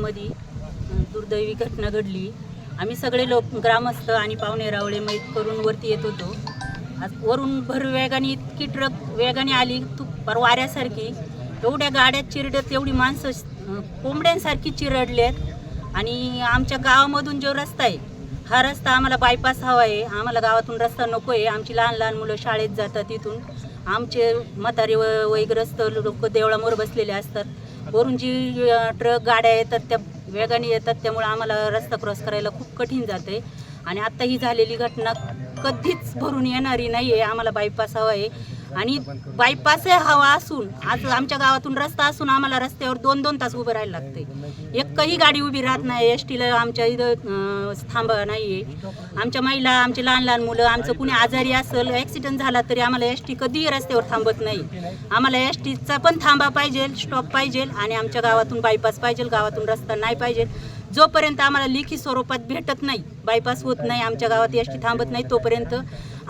गावामध्ये दुर्दैवी घटना घडली. आम्ही सगळे लोक ग्रामस्थ आणि पाहुणे रावळे मैत करून वरती येत होतो. आज वरून भर वेगाने इतकी ट्रक वेगाने आली तू पर वाऱ्यासारखी. एवढ्या गाड्यात चिरडत एवढी माणसं कोंबड्यांसारखी कोंबड्यांसारखी चिरडल्यात आणि आमच्या गावामधून जो रस्ता आहे हा रस्ता आम्हाला बायपास हवा आहे. आम्हाला गावातून रस्ता नको आहे. आमची लहान लहान मुलं शाळेत जातात तिथून. आमचे म्हातारे व वैग्रस्त लोक देवळामोर बसलेले असतात. वरून जी ट्रक गाड्या येतात त्या वेगाने येतात त्यामुळे आम्हाला रस्ता क्रॉस करायला खूप कठीण जाते आणि आत्ता ही झालेली घटना कधीच भरून येणारी नाही आहे आम्हाला बायपास हवा आहे. आणि बायपास हवा असून आज आमच्या गावातून रस्ता असून आम्हाला रस्त्यावर दोन दोन तास उभं राहायला लागते एकही गाडी उभी राहत नाही एस टीला आमच्या इथं थांब थांबा नाही आहे आमच्या महिला आमचे लहान लहान मुलं आमचं कुणी आजारी असेल ॲक्सिडेंट झाला तरी आम्हाला एस टी कधीही रस्त्यावर थांबत नाही. आम्हाला एस टीचा पण थांबा पाहिजे स्टॉप पाहिजे आणि आमच्या गावातून बायपास पाहिजे गावातून रस्ता नाही पाहिजे. जोपर्यंत आम्हाला लेखी स्वरूपात भेटत नाही बायपास होत नाही आमच्या गावात एस टी थांबत नाही तोपर्यंत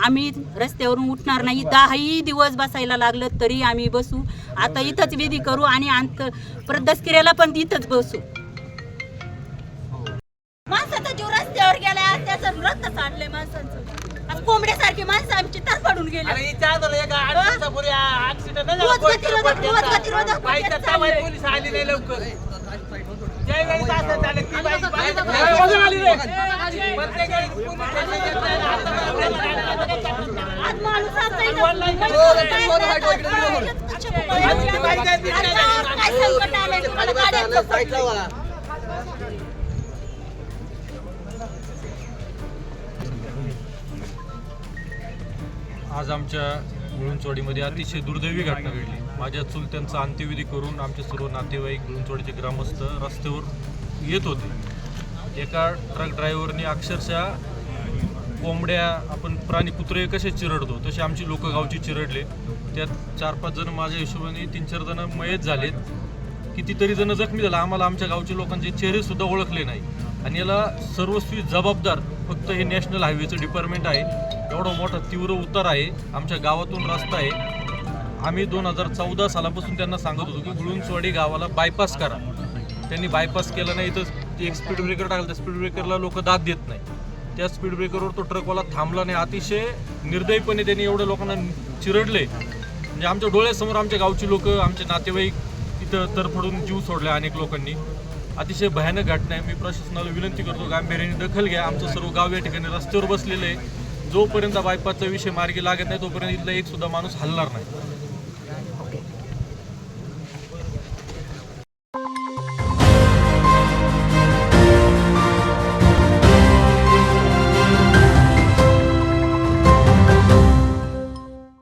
आम्ही रस्त्यावरून उठणार नाही. दहाही दिवस बसायला लागलं तरी आम्ही बसू. आता इथंच विधी करू आणि अंत प्रदस्किऱ्याला पण इथंच बसू. माणसाचा जीव रस्त्यावर गेला त्याचं रक्त सांडलंय माणसांचं. कोंबड्यासारखी माणसं आमची तर पडून गेली. गतिरोधक- चाललंय. पोलीस आली नाही लवकर. असं झालं ती बाई- आज आता आज माणूस काय काय संकट आलंय तुम्हाला गाड्यांचं आज आमच्या गुळुंचवाडीमध्ये अतिशय दुर्दैवी घटना घडली माझ्या चुलत्यांचा अंत्यविधी करून आमचे सर्व नातेवाईक गुळुंचवाडीचे ग्रामस्थ रस्त्यावर येत होते. एका ट्रक ड्रायव्हरने अक्षरशः कोंबड्या आपण प्राणी कुत्रे कसे चिरडतो तसे आमची लोक गावची चिरडले. त्यात चार पाच जण माझ्या हिशोबाने तीन चार जण मयत झालेत. कितीतरी जण जखमी झाला. आम्हाला आमच्या गावच्या लोकांचे चेहरेसुद्धा ओळखले नाही. आणि याला सर्वस्वी जबाबदार फक्त हे नॅशनल हायवेचं डिपार्टमेंट आहे. एवढा मोठा तीव्र उतार आहे. आमच्या गावातून रस्ता आहे. आम्ही दोन हजार चौदा सालापासून त्यांना सांगत होतो की गुळुंचवाडी गावाला बायपास करा. त्यांनी बायपास केला नाही तर ते एक स्पीड ब्रेकर टाकला त्या स्पीड ब्रेकरला लोक दाद देत नाही. त्या स्पीड ब्रेकरवर तो ट्रकवाला थांबला नाही. अतिशय निर्दयीपणे त्यांनी एवढ्या लोकांना चिरडले. म्हणजे आमच्या डोळ्यासमोर आमच्या गावची लोक आमचे नातेवाईक तिथं तरफडून जीव सोडले अनेक लोकांनी. अतिशय भयानक घटना आहे. मी प्रशासनाला विनंती करतो गांभीर्याने दखल घ्या. आमचं सर्व गाव या ठिकाणी रस्त्यावर बसलेलं आहे. जोपर्यंत बायपासचा विषय मार्गी लागत नाही तोपर्यंत इथला एक सुद्धा माणूस हलणार नाही.